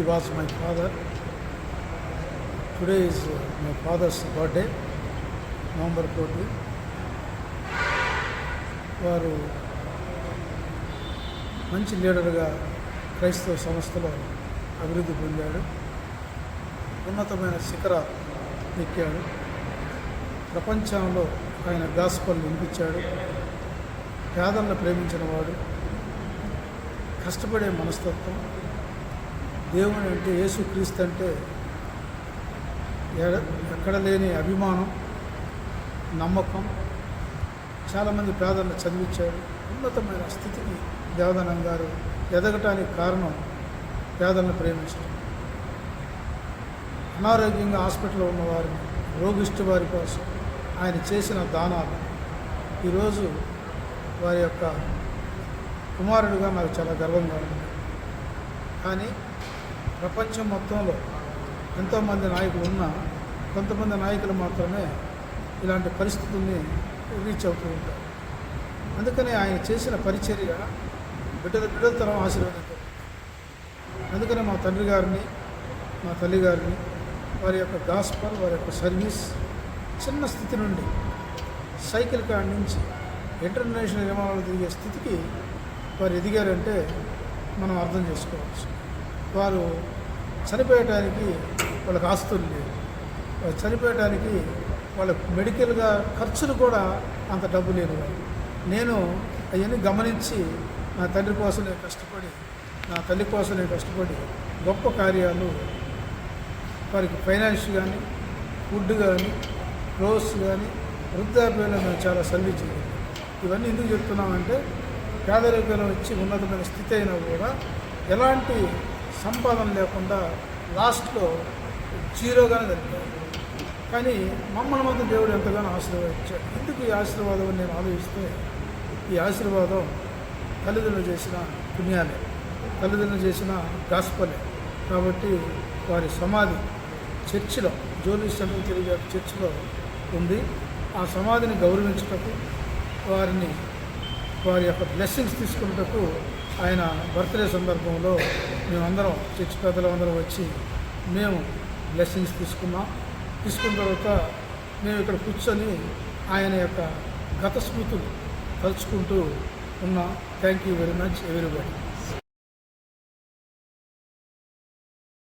he was my father. Today is uh, my father's birthday, November 14. వారు మంచి లీడర్గా క్రైస్తవ సంస్థలో అభివృద్ధి పొందాడు ఉన్నతమైన శిఖర ఎక్కాడు. ప్రపంచంలో ఆయన గాస్పల్ వినిపించాడు. పేదలను ప్రేమించిన వాడు కష్టపడే మనస్తత్వం. దేవుని అంటే యేసుక్రీస్తు అంటే ఎడ- ఎక్కడ లేని అభిమానం నమ్మకం. చాలామంది పేదలను చదివించారు. ఉన్నతమైన స్థితికి దేవదానం గారు ఎదగటానికి కారణం పేదలను ప్రేమించడం. అనారోగ్యంగా హాస్పిటల్లో ఉన్నవారిని రోగిష్టి వారి కోసం ఆయన చేసిన దానాలు. ఈరోజు వారి యొక్క కుమారుడిగా నాకు చాలా గర్వంగా ఉంది. కానీ ప్రపంచం మొత్తంలో ఎంతోమంది నాయకులు ఉన్నా కొంతమంది నాయకులు మాత్రమే ఇలాంటి పరిస్థితుల్ని రీచ్ అవుతూ ఉంటారు. అందుకని ఆయన చేసిన పరిచర్య బిడ్డల బిడ్డల తరం ఆశీర్వదించారు అందుకని మా తండ్రి గారిని మా తల్లి గారిని వారి యొక్క గాస్పల్ వారి యొక్క సర్వీస్ చిన్న స్థితి నుండి సైకిల్ కాడి నుంచి ఇంటర్నేషనల్ విమానాలు తిరిగే స్థితికి వారు ఎదిగారంటే మనం అర్థం చేసుకోవచ్చు. వారు చనిపోయటానికి వాళ్ళకి ఆస్తులు లేవు. చనిపోయటానికి వాళ్ళ మెడికల్గా ఖర్చులు కూడా అంత డబ్బు లేని నేను అవన్నీ గమనించి నా తండ్రి కోసం నేను కష్టపడి నా తల్లి కోసం నేను కష్టపడి గొప్ప కార్యాలు వారికి ఫైనాన్స్ కానీ ఫుడ్ కానీ క్లోత్స్ కానీ వృద్ధాప్యంలో మేము చాలా సర్వీస్ చేయాలి ఇవన్నీ ఎందుకు చెప్తున్నామంటే పేదరికంలో వచ్చి ఉన్నతమైన స్థితి అయినా కూడా ఎలాంటి సంపాదన లేకుండా లాస్ట్లో జీరోగానే జరిపారు కానీ మమ్మల్ని మాత్రం దేవుడు ఎంతగానో ఆశీర్వదించాడు. ఎందుకు ఈ ఆశీర్వాదం అని నేను ఆలోచిస్తే ఈ ఆశీర్వాదం తల్లిదండ్రులు చేసిన పుణ్యాలే తల్లిదండ్రులు చేసిన గాస్పలే. కాబట్టి వారి సమాధి చర్చిలో జోలీ సెంటర్ తిరిగే చర్చిలో ఉంది. ఆ సమాధిని గౌరవించుటకు వారిని వారి యొక్క బ్లెస్సింగ్స్ తీసుకున్నటకు ఆయన బర్త్డే సందర్భంలో మేమందరం చర్చి పెద్దలందరం వచ్చి మేము బ్లెస్సింగ్స్ తీసుకున్నాం. తీసుకున్న తర్వాత మేము ఇక్కడ కూర్చొని ఆయన యొక్క గత స్మృతులు తలుచుకుంటూ ఉన్నాం. Thank you very much everybody